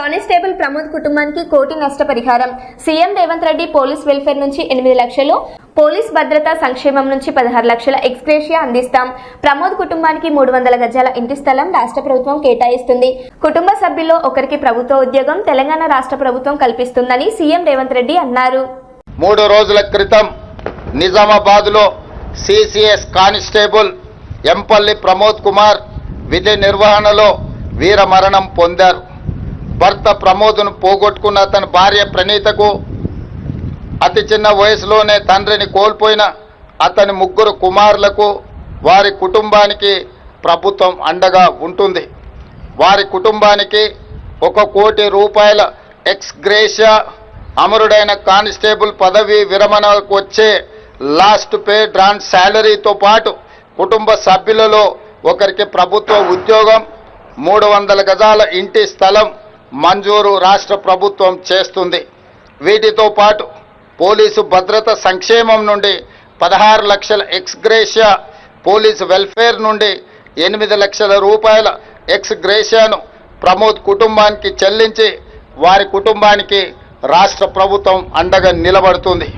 Constable Pramod కుటుంబానికి కోటి నష్టపరిహారం. CM Revanth Reddy police welfare నుంచి ఎనిమిది లక్షలు పోలీస్ భద్రతా సంక్షేమం నుంచి పదహారు లక్షల ఎక్స్గ్రేషియా అందిస్తాం. ప్రమోద్ కుటుంబానికి మూడు వందల గజాల ఇంటి స్థలం రాష్ట్ర ప్రభుత్వం కేటాయిస్తుంది. కుటుంబ సభ్యుల్లో ఒకరికి ప్రభుత్వ ఉద్యోగం తెలంగాణ రాష్ట్ర ప్రభుత్వం కల్పిస్తుందని సీఎం రేవంత్ రెడ్డి అన్నారు. మూడు రోజుల క్రితం నిజామాబాద్లో సిసిఎస్ కానిస్టేబుల్ ఎంపల్లి ప్రమోద్ కుమార్ విధి నిర్వహణలో వీరమరణం పొందారు. భర్త ప్రమోద్ను పోగొట్టుకున్న అతని భార్య ప్రణీతకు అతి చిన్న వయసులోనే తండ్రిని కోల్పోయిన అతని ముగ్గురు కుమారులకు వారి కుటుంబానికి ప్రభుత్వం అండగా ఉంటుంది. వారి కుటుంబానికి ఒక కోటి రూపాయల ఎక్స్గ్రేషియా అమరుడైన కానిస్టేబుల్ పదవి విరమణకు వచ్చే లాస్ట్ పే డ్రాన్ శాలరీతో పాటు కుటుంబ సభ్యులలో ఒకరికి ప్రభుత్వ ఉద్యోగం మూడు వందల గజాల ఇంటి స్థలం మంజూరు రాష్ట్ర ప్రభుత్వం చేస్తుంది. వీటితో పాటు పోలీసు భద్రత సంక్షేమం నుండి పదహారు లక్షల ఎక్స్గ్రేషియా పోలీసు వెల్ఫేర్ నుండి ఎనిమిది లక్షల రూపాయల ఎక్స్గ్రేషియాను ప్రమోద్ కుటుంబానికి చెల్లించి వారి కుటుంబానికి రాష్ట్ర ప్రభుత్వం అండగా నిలబడుతుంది.